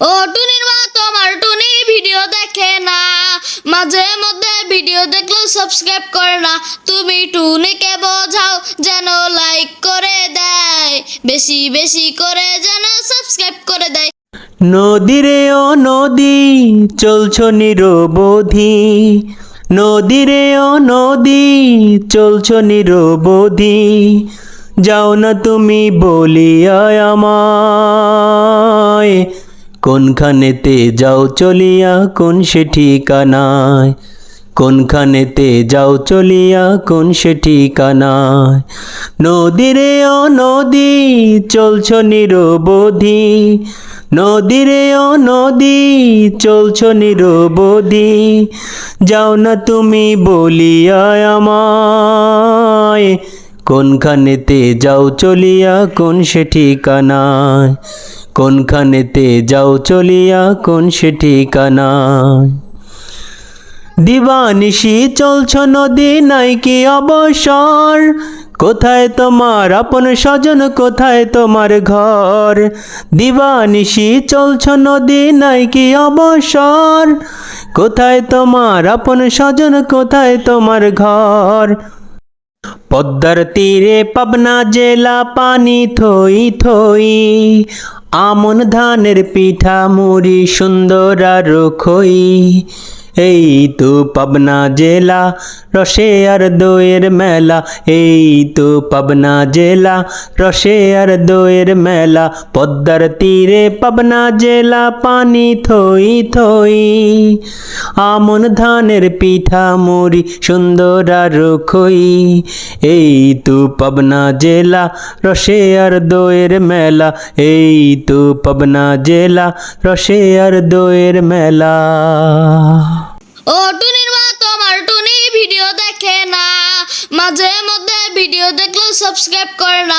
ও টুনির মা, তোমার টুনি ভিডিও দেখে না। মাঝে মধ্যে ভিডিও দেখলেও সাবস্ক্রাইব করে না। তুমি টুনিকে বোঝাও, যেন লাইক করে দেয়। বেশি বেশি করে যেন সাবস্ক্রাইব করে দেয়। নদীরে ও নদী, চলছ নিরবধি। নদীরে ও নদী, চলছ নিরবধি। যাও না তুমি বলিয়া আমায়। কোনখানেতে যাও চলিয়া, কোন সে ঠিকানায়? কোনখানেতে যাও চলিয়া, কোন সে ঠিকানায়? নদীরে ও নদী চলছ নিরবধি। নদীরে ও নদী চলছ নিরবধি। যাও না তুমি বলিয়া আমায়। কোনখানেতে যাও চলিয়া, কোন সে ঠিকানায়? কোনখানেতে যাও চলিয়া, কোন সে ঠিকানায়? দিবানিশি চলছ নদী, নাই কি অবসর? কোথায় তোমার আপন স্বজন, কোথায় তোমার ঘর? দিবানিশি চলছ নদী, নাই কি অবসর? কোথায় তোমার আপন স্বজন, কোথায় তোমার ঘর? পদ্মার তীরে পাবনা জেলা পানি থই থই। আমন ধানের পিঠা মুড়ি সুন্দর আর খই। এই তো পাবনা জেলা, রসে আর দইয়ের মেলা। এই তো পাবনা জেলা, রসে আর দইয়ের মেলা। পদ্মার তীরে পাবনা জেলা, পানি থই থই। আমন ধানের পিঠা মুড়ি, সুন্দর আর খই। এই তো পাবনা জেলা, রসে আর দইয়ের মেলা। এই তো পাবনা জেলা, রসে আর দইয়ের মেলা। ও টুনির মা, তোমার টুনি ভিডিও দেখে না। মাঝে মধ্যে ভিডিও দেখলেও সাবস্ক্রাইব করে না।